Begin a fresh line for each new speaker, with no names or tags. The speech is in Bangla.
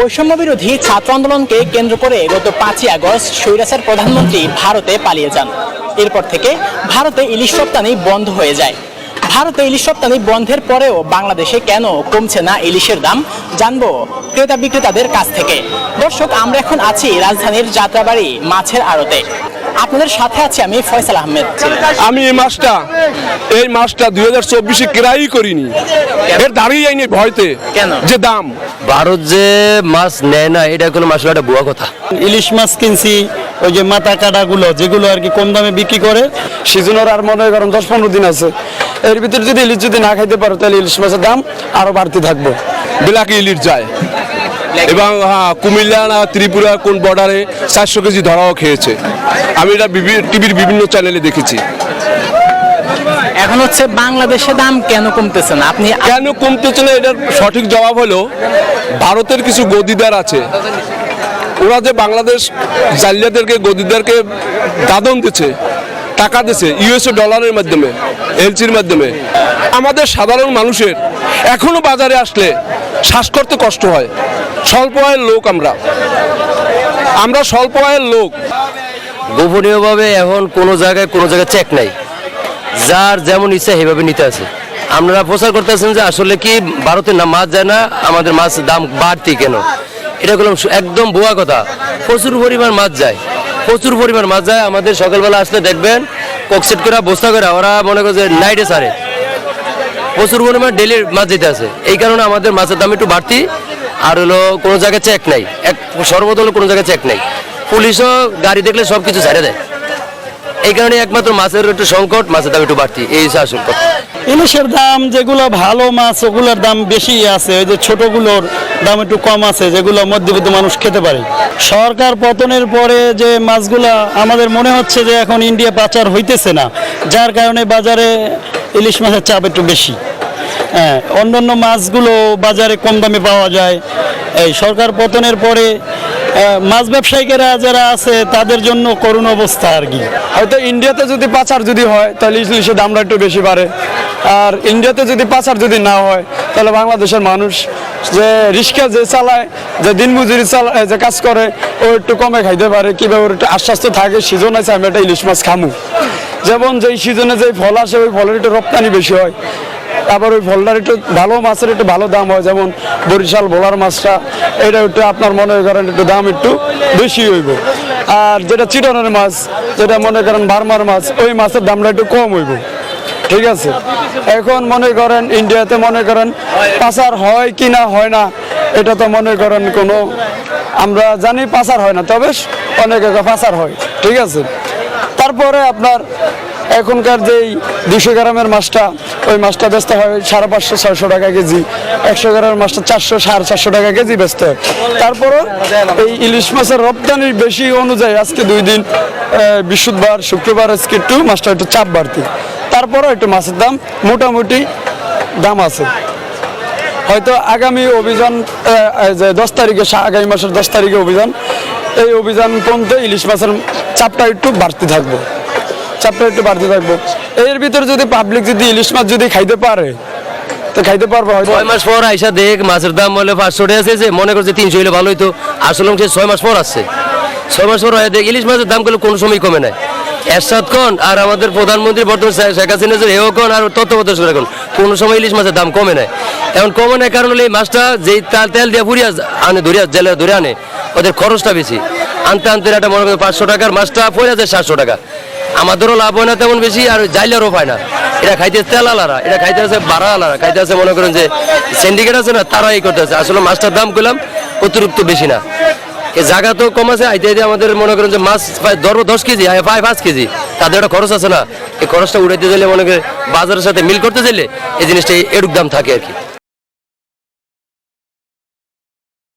বৈষম্য বিরোধী ছাত্র আন্দোলনকে কেন্দ্র করে গত পাঁচই আগস্ট স্বৈরাচার প্রধানমন্ত্রী ভারতে পালিয়ে যান। এরপর থেকে ভারতে ইলিশ রপ্তানি বন্ধ হয়ে যায়। ভারতে ইলিশ রপ্তানি বন্ধের পরেও বাংলাদেশে কেন কমছে না ইলিশের দাম, জানব ক্রেতা বিক্রেতাদের কাছ থেকে। দর্শক, আমরা এখন আছি রাজধানীর যাত্রাবাড়ি মাছের আড়তে। আপনাদের সাথে আছি আমি ফয়সাল আহমেদ।
আমি এই মাছটা এই মাছটা দুই হাজার চব্বিশে ক্রাই করিনি। এর দাঁড়িয়ে যায়নি ভয়তে।
কেন?
যে দাম।
ভারত যে মাছ নেয় না এটা কোনো মাছ একটা বুয়া কথা।
ইলিশ মাছ কিনছি ওই যে মাথা কাটাগুলো যেগুলো আর কি কম দামে বিক্রি করে
সিজনের আর মনে করেন দশ পনেরো দিন আছে। এর ভিতরে যদি ইলিশ যদি না খাইতে পারো তাহলে ইলিশ মাছের দাম আরও বাড়তে থাকবে। বিলাকি ইলিশ যায়। এবং হ্যাঁ কুমিল্লা না ত্রিপুরা কোন বর্ডারে চারশো কেজি ধরাও খেয়েছে। আমি এটা টিভির বিভিন্ন চ্যানেলে দেখেছি।
এখন হচ্ছে বাংলাদেশে দাম কেন কমতেছে না? আপনি
কেন কমতেছে না এটার সঠিক জবাব হলো ভারতের কিছু গদিদার আছে। ওরা যে বাংলাদেশ জালিয়াদেরকে গদিদারকে দাদন দিচ্ছে। টাকা দিচ্ছে ইউএসএ ডলারের মাধ্যমে এলসির মাধ্যমে। আমাদের সাধারণ মানুষের এখনও বাজারে আসলে শ্বাস করতে কষ্ট হয়। স্বল্প আয়ের লোক আমরা। আমরা স্বল্প আয়ের লোক।
গোপনীয়ভাবে এখন কোনো জায়গায় কোনো জায়গায় চেক নাই। যার যেমন ইচ্ছা সেভাবে নিতে আছে। আপনারা প্রচার করতেছেন যে আসলে কি ভারতের না মাছ যায় না, আমাদের মাছ দাম বাড়তি কেন? এটা একদম ভুয়া কথা। প্রচুর পরিমাণ মাছ যায়। প্রচুর পরিমাণ মাছ যায়। আমাদের সকালবেলা আসলে দেখবেন, ককসেট করে, বস্তা করে, ওরা মনে করে যে নাইটে সারে। প্রচুর পরিমাণ ডেলি মাছ যেতে আছে। এই কারণে আমাদের মাছের দাম একটু বাড়তি, আর হলো কোনো জায়গায় চেক নাই। এক সর্বত হলো কোনো জায়গায় চেক নাই। পুলিশও গাড়ি দেখলে সব কিছু ছেড়ে দেয়। এই কারণে একমাত্র মাছের একটু সংকট, মাছের দাম একটু বাড়তি। এই আসল
ইলিশের দাম যেগুলো ভালো মাছ, ওগুলোর দাম বেশি আছে। ওই যে ছোটগুলোর দাম একটু কম আছে, যেগুলো মধ্যবিত্ত মানুষ খেতে পারে। সরকার পতনের পরে যে মাছগুলা, আমাদের মনে হচ্ছে যে এখন ইন্ডিয়া পাচার হইতেছে না। যার কারণে বাজারে ইলিশ মাছের চাপ একটু বেশি। হ্যাঁ অন্যান্য মাছগুলো বাজারে কম দামে পাওয়া যায়। এই সরকার পতনের পরে মাছ ব্যবসায়িকেরা যারা আছে, তাদের জন্য করুণ অবস্থা আর কি।
হয়তো ইন্ডিয়াতে যদি পাচার যদি হয়, তাহলে ইলিশের দামটা একটু বেশি বাড়ে। আর ইন্ডিয়াতে যদি পাচার যদি না হয়, তাহলে বাংলাদেশের মানুষ যে রিক্সা যে চালায়, যে দিন দিনমজুরি চালায় যে কাজ করে, ও একটু কমে খাইতে পারে। কীভাবে ওর একটু আশ্বাস্ত থাকে, সিজন আছে, আমি একটা ইলিশ মাছ খামু। যেমন যেই সিজনে যেই ফল আসে, ওই ফলের একটু রপ্তানি বেশি হয়। আবার ওই ফলটার একটু ভালো মাছের একটু ভালো দাম হয়, যেমন বরিশাল ভোলার মাছটা, এটা একটু আপনার মনে করেন একটু দাম একটু বেশি হইব। আর যেটা চিটনের মাছ, যেটা মনে করেন বার্মার মাছ, ওই মাছের দামটা একটু কম হইব। ঠিক আছে? এখন মনে করেন ইন্ডিয়াতে মনে করেন পাচার হয় কি না হয় না, এটা তো মনে করেন কোনো, আমরা জানি পাচার হয় না, তবে অনেক পাচার হয়, ঠিক আছে? তারপরে আপনার এখনকার যেই দুশো গ্রামের মাছটা, ওই মাছটা বেচতে হয় সাড়ে পাঁচশো, ছয়শো টাকা কেজি, একশো গ্রামের মাছটা চারশো, সাড়ে চারশো টাকা কেজি বেচতে হয়। তারপরও এই ইলিশ মাছের রপ্তানির বেশি অনুযায়ী আজকে দুই দিন বৃহস্পতিবার, শুক্রবার, আজকে একটু মাছটা একটু চাপ বাড়তি। তারপরও একটু মাছের দাম মোটামুটি দাম আছে। হয়তো আগামী অভিযান যে দশ তারিখে আগামী মাসের দশ তারিখে অভিযান, এই অভিযান পর্যন্ত ইলিশ মাছের চাপটা একটু বাড়তে থাকব। চাপটা একটু বাড়তে থাকব। এর ভিতরে যদি পাবলিক যদি ইলিশ মাছ যদি খাইতে পারে, তো খাইতে পারব
ছয় মাস পর আইসা দেখ, মাছের দাম বলে পাঁচশো টাকা আছে মনে করছে তিনশো হলে ভালো হইতো। আসলে ছয় মাস পর আসছে। ছয় মাস পর দেখ, ইলিশ মাছের দাম কোনো সময় কমে নাই। এরশাদ খান আর আমাদের প্রধানমন্ত্রী বর্তমান শেখ হাসিনা যে হেও খান আর তত্ত্বাবধায়ক সরকার খান, কোনো সময় ইলিশ মাছের দাম কমে নাই। এখন কমে নাই কারণ হলো এই মাছটা যেই তাল তেল দিয়ে ফুরিয়া আনে, ধরিয়া জেলে ধরে আনে, ওদের খরচটা বেশি। আনতে আনতে একটা মনে করেন পাঁচশো টাকার মাছটা পড়ে যায় সাতশো টাকা। আমাদেরও লাভ হয় না তেমন বেশি, আর জাইলারও পায় না। এটা খাইতে তেল আলারা, এটা খাইতে আছে বাড়া আলারা, খাইতে আছে মনে করেন যে সিন্ডিকেট আছে না তারা এই করতে আছে আসলে মাছটার দাম করলাম অতিরিক্ত বেশি না। জায়গা তো কম আছে, আইতে আইতে আমাদের মনে করেন যে মাছ ধরবো দশ কেজি ফাই পাঁচ কেজি। তাদের একটা খরচ আছে না। এই খরচটা উড়াইতে গেলে মনে করে বাজারের সাথে মিল করতে চাইলে এই জিনিসটা এরূপ দাম থাকে আর কি।